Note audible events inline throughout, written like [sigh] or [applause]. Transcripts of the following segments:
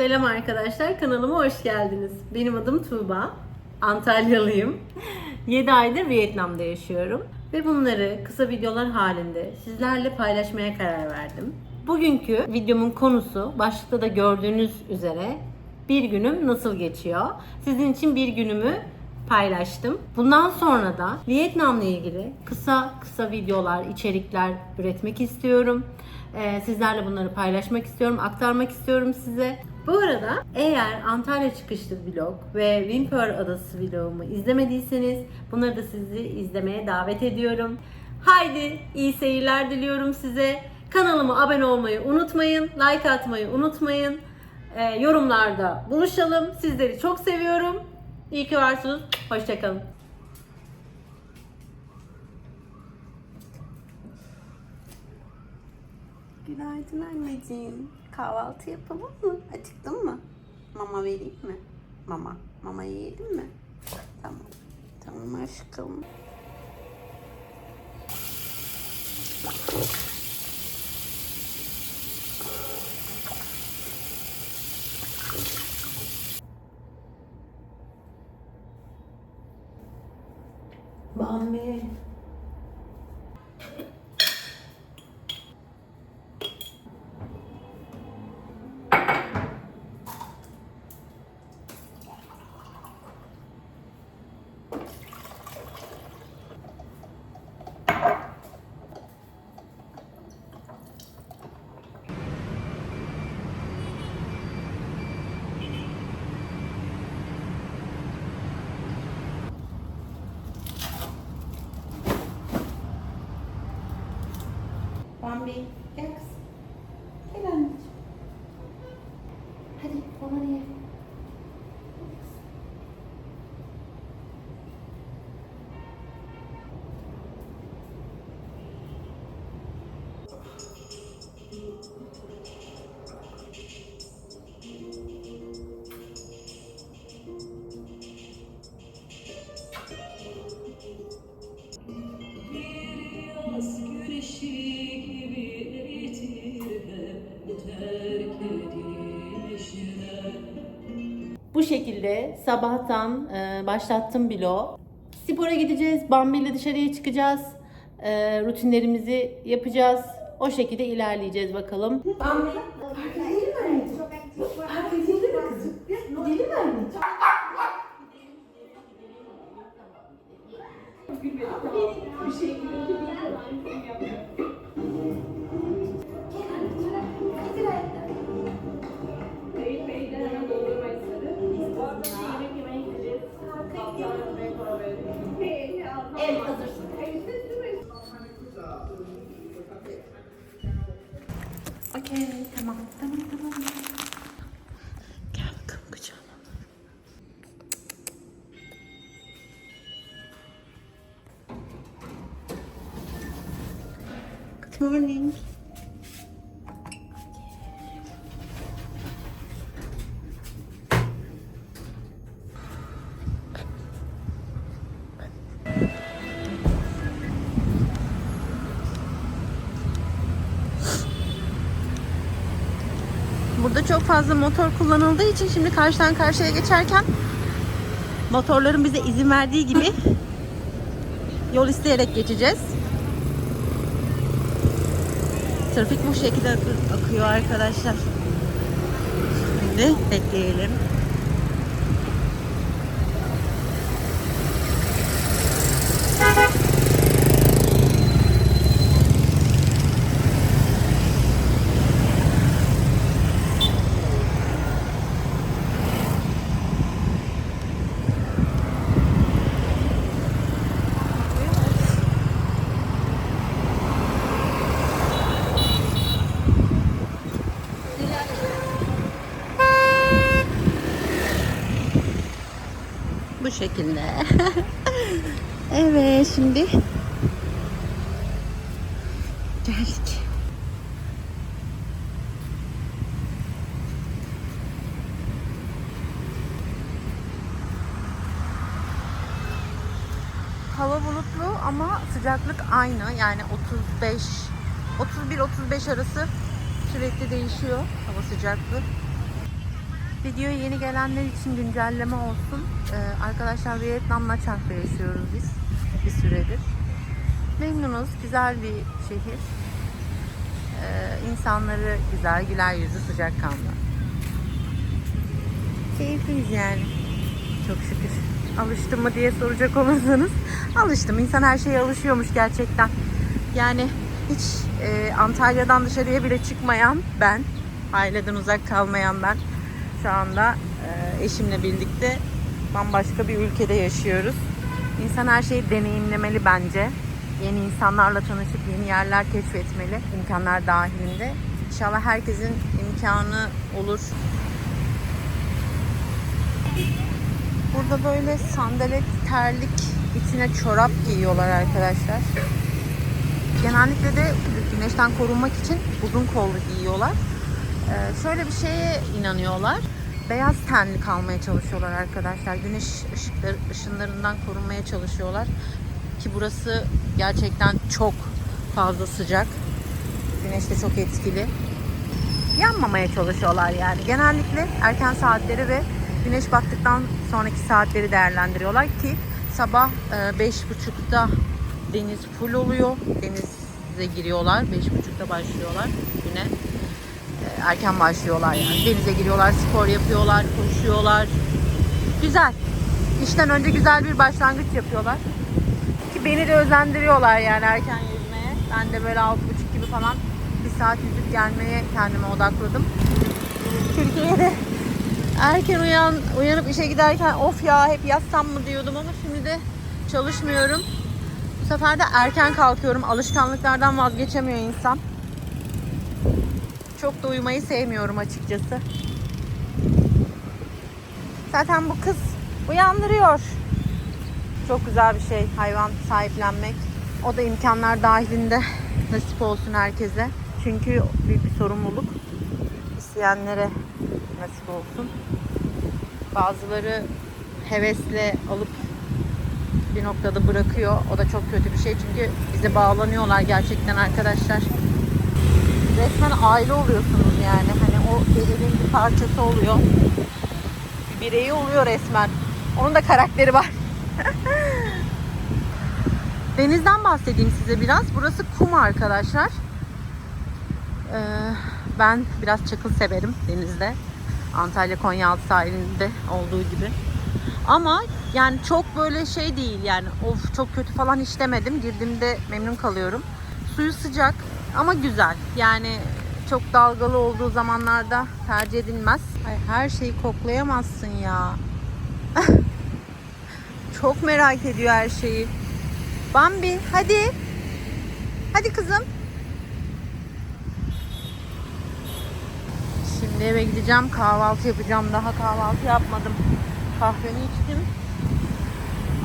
Selam arkadaşlar, kanalıma hoş geldiniz. Benim adım Tuğba, Antalyalıyım. 7 aydır Vietnam'da yaşıyorum. Ve bunları kısa videolar halinde sizlerle paylaşmaya karar verdim. Bugünkü videomun konusu, başlıkta da gördüğünüz üzere bir günüm nasıl geçiyor? Sizin için bir günümü paylaştım. Bundan sonra da Vietnam'la ilgili kısa kısa videolar, içerikler üretmek istiyorum. Ee, sizlerle bunları paylaşmak istiyorum, aktarmak istiyorum size. Bu arada eğer Antalya çıkışlı vlog ve Wimper Adası vlogumu izlemediyseniz bunları da sizi izlemeye davet ediyorum. Haydi iyi seyirler diliyorum size. Kanalıma abone olmayı unutmayın, like atmayı unutmayın. Ee, yorumlarda buluşalım. Sizleri çok seviyorum. İyi ki varsınız. Hoşçakalın. Günaydın anneciğim. Kahvaltı yapalım mı? Mı? Mama vereyim mi? Mama. Mama yiyelim mi? Tamam. Tamam aşkım. Bambi gel kızım. Gel anneciğim. Hadi bana ye. Bu şekilde sabahtan e, başlattım bilo. Spora gideceğiz, Bambi ile dışarıya çıkacağız. E, rutinlerimizi yapacağız. O şekilde ilerleyeceğiz bakalım. Bambi, morning. Burada çok fazla motor kullanıldığı için şimdi karşıdan karşıya geçerken motorların bize izin verdiği gibi [laughs] yol isteyerek geçeceğiz. Trafik bu şekilde akı- akıyor arkadaşlar. Şimdi bekleyelim. Şekilde. [laughs] evet şimdi geldik. Hava bulutlu ama sıcaklık aynı. Yani 35 31-35 arası sürekli değişiyor hava sıcaklığı. Videoya yeni gelenler için güncelleme olsun. Ee, arkadaşlar Vietnam'la Çank'ta yaşıyoruz biz bir süredir. Memnunuz. Güzel bir şehir. Ee, insanları güzel, güler yüzlü, sıcakkanlı. Keyifliyiz yani. Çok şükür. Alıştım mı diye soracak olursanız alıştım. İnsan her şeye alışıyormuş gerçekten. Yani hiç e, Antalya'dan dışarıya bile çıkmayan ben, aileden uzak kalmayan ben şu anda e, eşimle birlikte bambaşka bir ülkede yaşıyoruz. İnsan her şeyi deneyimlemeli bence. Yeni insanlarla tanışıp yeni yerler keşfetmeli imkanlar dahilinde. İnşallah herkesin imkanı olur. Burada böyle sandalet, terlik, içine çorap giyiyorlar arkadaşlar. Genellikle de güneşten korunmak için uzun kollu giyiyorlar. Ee, şöyle bir şeye inanıyorlar. Beyaz tenli kalmaya çalışıyorlar arkadaşlar. Güneş ışıkları, ışınlarından korunmaya çalışıyorlar. Ki burası gerçekten çok fazla sıcak. Güneş de çok etkili. Yanmamaya çalışıyorlar yani. Genellikle erken saatleri ve güneş battıktan sonraki saatleri değerlendiriyorlar ki sabah e, beş buçukta deniz full oluyor. Denize giriyorlar. Beş buçukta başlıyorlar güne. Erken başlıyorlar yani. Denize giriyorlar, spor yapıyorlar, koşuyorlar. Güzel. İşten önce güzel bir başlangıç yapıyorlar. Ki beni de özendiriyorlar yani erken yüzmeye. Ben de böyle altı buçuk gibi falan bir saat yüzüp gelmeye kendime odakladım. Türkiye'de erken uyan uyanıp işe giderken of ya hep yatsam mı diyordum ama şimdi de çalışmıyorum. Bu sefer de erken kalkıyorum. Alışkanlıklardan vazgeçemiyor insan. Çok da uyumayı sevmiyorum açıkçası. Zaten bu kız uyandırıyor. Çok güzel bir şey hayvan sahiplenmek. O da imkanlar dahilinde nasip olsun herkese. Çünkü büyük bir sorumluluk. İsteyenlere nasip olsun. Bazıları hevesle alıp bir noktada bırakıyor. O da çok kötü bir şey. Çünkü bize bağlanıyorlar gerçekten arkadaşlar. Resmen aile oluyorsunuz yani. Hani o belirli bir parçası oluyor. Bir bireyi oluyor resmen. Onun da karakteri var. [laughs] Denizden bahsedeyim size biraz. Burası kum arkadaşlar. Ee, ben biraz çakıl severim denizde. Antalya Konyaaltı sahilinde olduğu gibi. Ama yani çok böyle şey değil yani of çok kötü falan hiç demedim. Girdiğimde memnun kalıyorum. Suyu sıcak ama güzel. Yani çok dalgalı olduğu zamanlarda tercih edilmez. Ay, her şeyi koklayamazsın ya. [laughs] çok merak ediyor her şeyi. Bambi hadi. Hadi kızım. Şimdi eve gideceğim. Kahvaltı yapacağım. Daha kahvaltı yapmadım. Kahvemi içtim.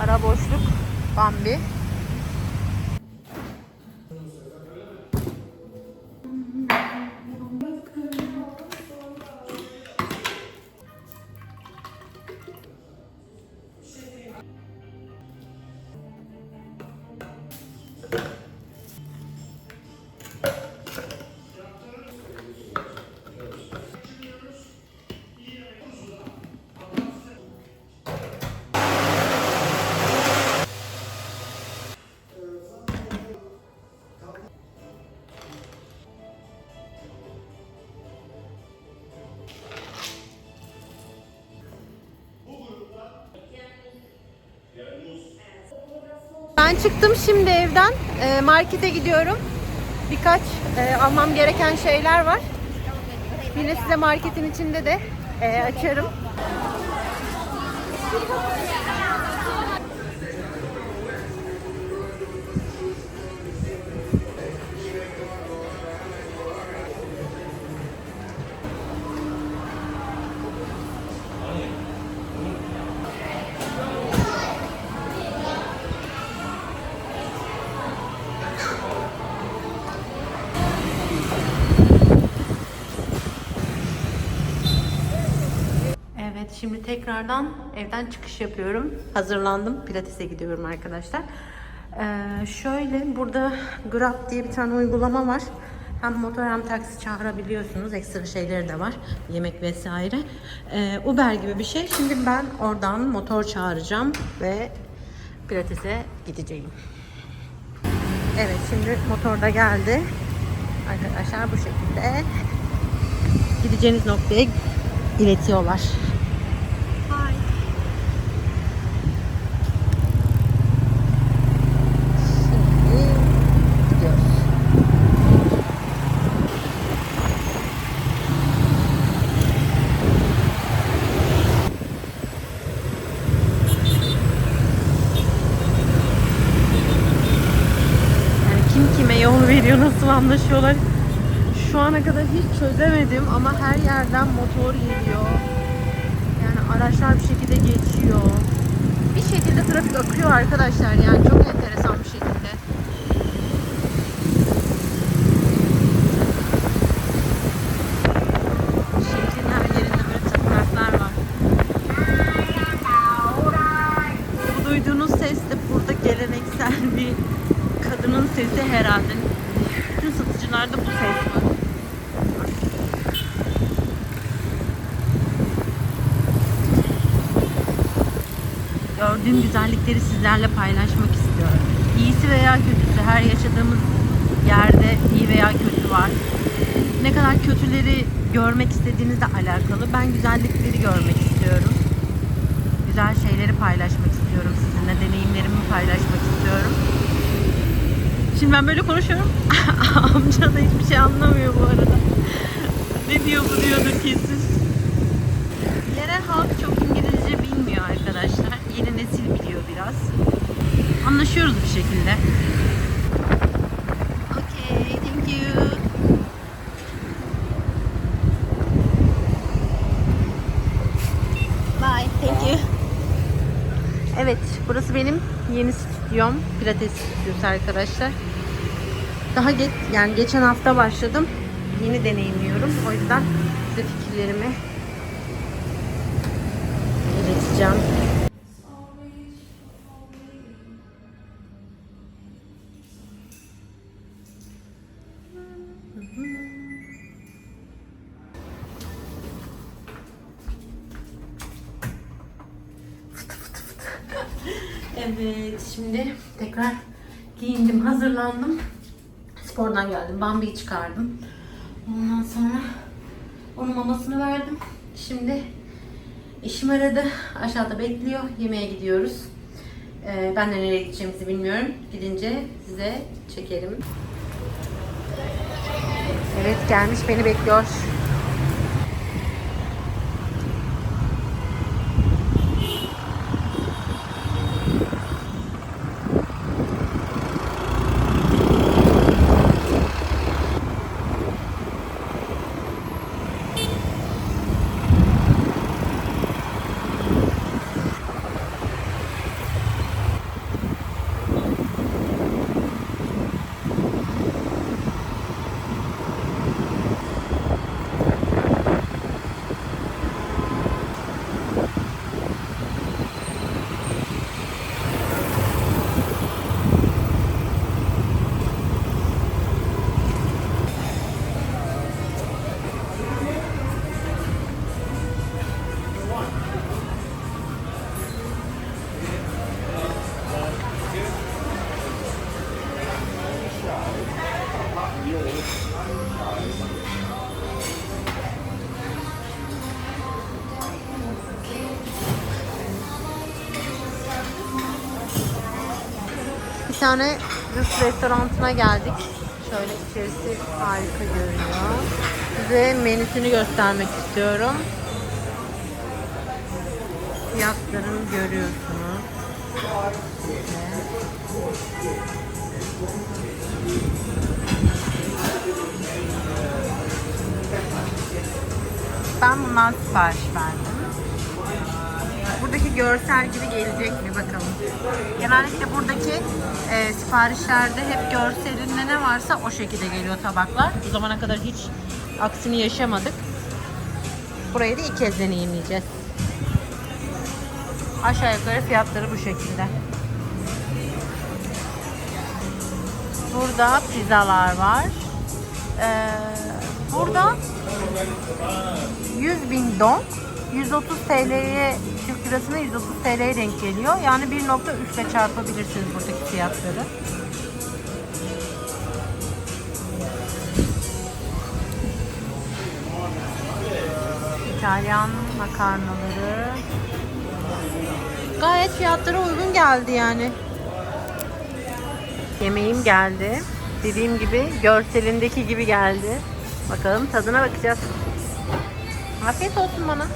Ara boşluk. Bambi. Ben çıktım şimdi evden. Ee, markete gidiyorum. Birkaç e, almam gereken şeyler var. Yine size marketin içinde de e, açarım. Şimdi tekrardan evden çıkış yapıyorum. Hazırlandım. Pilates'e gidiyorum arkadaşlar. Ee, şöyle burada Grab diye bir tane uygulama var. Hem motor hem taksi çağırabiliyorsunuz. Ekstra şeyleri de var. Yemek vesaire. Ee, Uber gibi bir şey. Şimdi ben oradan motor çağıracağım ve pilatese gideceğim. Evet şimdi motor da geldi. Arkadaşlar bu şekilde gideceğiniz noktaya iletiyorlar. Bye. Şimdi gidiyoruz. Yani kim kime yol veriyor, nasıl anlaşıyorlar? Şu ana kadar hiç çözemedim ama her yerden motor geliyor. Yani araçlar bir şekilde geçiyor. Bir şekilde trafik akıyor arkadaşlar yani çok enteresan bir şekilde. Gördüğüm güzellikleri sizlerle paylaşmak istiyorum. İyisi veya kötüsü her yaşadığımız yerde iyi veya kötü var. Ne kadar kötüleri görmek istediğinizle alakalı. Ben güzellikleri görmek istiyorum güzel şeyleri paylaşmak istiyorum sizinle. Deneyimlerimi paylaşmak istiyorum. Şimdi ben böyle konuşuyorum. [laughs] Amca da hiçbir şey anlamıyor bu arada. ne diyor bu diyordur kesin. Biliyor biraz. Anlaşıyoruz bir şekilde. Bye, thank you. Evet, burası benim yeni stüdyom. Pilates stüdyosu arkadaşlar. Daha geç, yani geçen hafta başladım. Yeni deneyimliyorum. O yüzden size fikirlerimi ileteceğim. Evet, şimdi tekrar giyindim, hazırlandım. Spordan geldim, Bambi'yi çıkardım. Ondan sonra onun mamasını verdim. Şimdi eşim aradı, aşağıda bekliyor. Yemeğe gidiyoruz. Ee, ben de nereye gideceğimizi bilmiyorum. Gidince size çekerim. Evet gelmiş, beni bekliyor. Tane Rus restoranına geldik. Şöyle içerisi harika görünüyor. Size menüsünü göstermek istiyorum. Fiyatlarını görüyorsunuz. Ben bundan sipariş verdim. Buradaki görsel gibi gelecek mi bakalım. Genellikle buradaki e, siparişlerde hep görselinde ne varsa o şekilde geliyor tabaklar. Bu zamana kadar hiç aksini yaşamadık. Burayı da ilk kez deneyimleyeceğiz. Aşağı yukarı fiyatları bu şekilde. Burada pizzalar var. Ee, burada 100 bin dong 130 TL'ye Türk lirasına 130 TL'ye denk geliyor. Yani 1.3 ile çarpabilirsiniz buradaki fiyatları. İtalyan makarnaları. Gayet fiyatlara uygun geldi yani. Yemeğim geldi. Dediğim gibi görselindeki gibi geldi. Bakalım tadına bakacağız. Afiyet olsun bana.